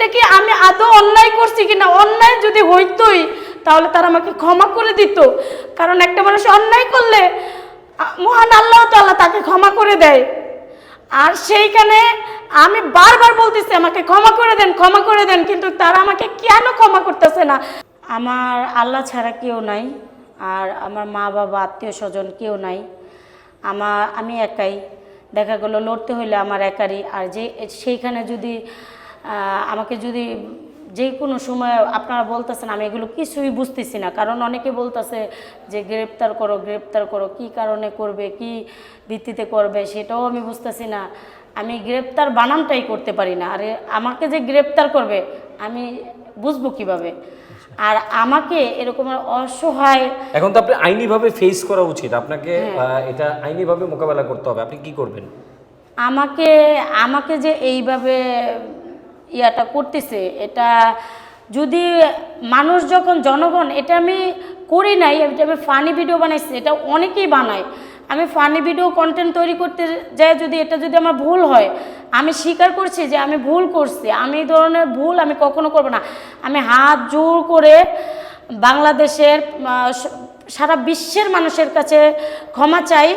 এটা কি আমি আদৌ অন্যায় করছি কিনা? অন্যায় যদি হইতোই, তাহলে তারা আমাকে ক্ষমা করে দিত। কারণ একটা মানুষ অন্যায় করলে মহান আল্লাহ তাআলা তাকে ক্ষমা করে দেয়। আর সেইখানে আমি বারবার বলতেছি, আমাকে ক্ষমা করে দেন, ক্ষমা করে দেন, কিন্তু তারা আমাকে কেন ক্ষমা করতেছে না? আমার আল্লাহ ছাড়া কেউ নাই, আর আমার মা বাবা, আত্মীয় স্বজন কেউ নাই। আমার, আমি একাই। দেখা গেলো, লড়তে হইলে আমার একারই। আর যে, সেইখানে যদি আমাকে যদি যে কোনো সময় আপনারা বলতেছেন আমি এগুলো কিছুই বুঝতেছি না। কারণ অনেকে বলতেছে যে গ্রেপ্তার করো গ্রেপ্তার করো কি কারণে করবে কি ভিত্তিতে করবে? সেটাও আমি বুঝতেছি না। আমি গ্রেপ্তার বানানটাই করতে পারি না। আরে আমাকে যে গ্রেপ্তার করবে আমি বুঝব কীভাবে? আর আমাকে এরকম অসহায় এখন তো আপনি আইনিভাবে ফেস করা উচিত। আপনাকে আহ, এটা আইনিভাবে মোকাবেলা করতে হবে। আপনি কি করবেন? আমাকে আমাকে যে এইভাবে ইয়াটা করতেছে, এটা যদি মানুষ যখন, জনগণ, এটা আমি করি নাই এটা আমি ফানি ভিডিও বানাইছি, এটা অনেকেই বানায়। আমি ফানি ভিডিও কন্টেন্ট তৈরি করতে যাই যদি, এটা যদি আমার ভুল হয়, আমি স্বীকার করছি যে আমি ভুল করছি, আমি এই ধরনের ভুল আমি কখনো করব না। আমি হাত জোর করে বাংলাদেশের সারা বিশ্বের মানুষের কাছে ক্ষমা চাই,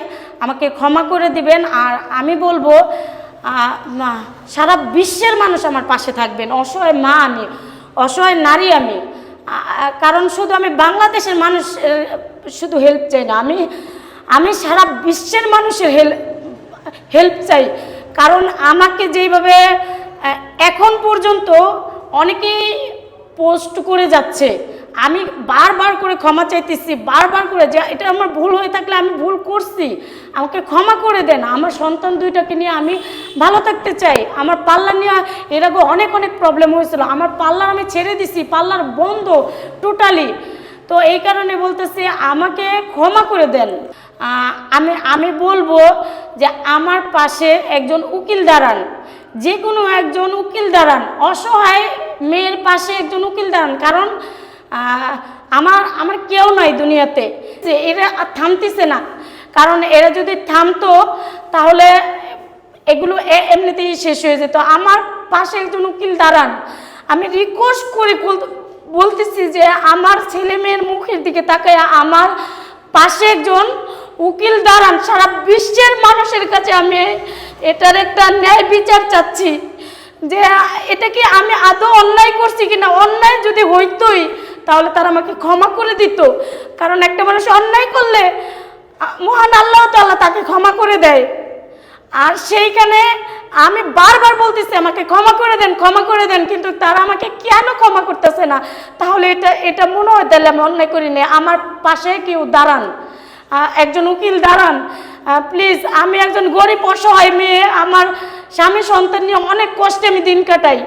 আমাকে ক্ষমা করে দিবেন, আর আমি বলব মা, সারা বিশ্বের মানুষ আমার পাশে থাকবেন। অসহায় মা আমি অসহায় নারী আমি। কারণ শুধু আমি বাংলাদেশের মানুষ শুধু হেল্প চাই না আমি আমি সারা বিশ্বের মানুষের হেল্প হেল্প চাই। কারণ আমাকে যেইভাবে এখন পর্যন্ত অনেকেই পোস্ট করে যাচ্ছে। আমি বারবার করে ক্ষমা চাইতেছি বারবার করে যে এটা আমার ভুল হয়ে থাকলে আমি ভুল করছি। আমাকে ক্ষমা করে দেন। আমার সন্তান দুইটাকে নিয়ে আমি ভালো থাকতে চাই। আমার পার্লার নিয়ে এর আগে অনেক অনেক প্রবলেম হয়েছিল। আমার পার্লার আমি ছেড়ে দিছি, পার্লার বন্ধ টোটালি তো এই কারণে বলতেছি, আমাকে ক্ষমা করে দেন। আমি আমি বলব যে আমার পাশে একজন উকিল দাঁড়ান। যে কোনো একজন উকিল দাঁড়ান। অসহায় মেয়ের পাশে একজন উকিল দাঁড়ান। কারণ আমার আমার কেউ নাই দুনিয়াতে। যে এরা থামতেছে না। কারণ এরা যদি থামতো, তাহলে এগুলো এমনিতেই শেষ হয়ে যেত। আমার পাশে একজন উকিল দাঁড়ান। আমি রিকোয়েস্ট করে বলতেছি যে আমার ছেলে মেয়ের মুখের দিকে তাকায় আমার পাশে একজন উকিল দাঁড়ান। সারা বিশ্বের মানুষের কাছে আমি এটার একটা ন্যায় বিচার চাচ্ছি যে এটা কি আমি আদৌ অন্যায় করছি কিনা? অন্যায় যদি হইতোই, তাহলে তারা আমাকে ক্ষমা করে দিত। কারণ একটা মানুষ অন্যায় করলে মহান আল্লাহ তাআলা তাকে ক্ষমা করে দেয়। আর সেইখানে আমি বারবার বলতেছি, আমাকে ক্ষমা করে দেন, ক্ষমা করে দেন। কিন্তু তারা আমাকে কেন ক্ষমা করতেছে না? তাহলে এটা এটা মনে হয় তাহলে আমি অন্যায় করি না আমার পাশে কেউ দাঁড়ান। একজন উকিল দাঁড়ান। প্লিজ, আমি একজন গরিব অসহায় মেয়ে। আমার স্বামী সন্তান নিয়ে অনেক কষ্টে আমি দিন কাটাই।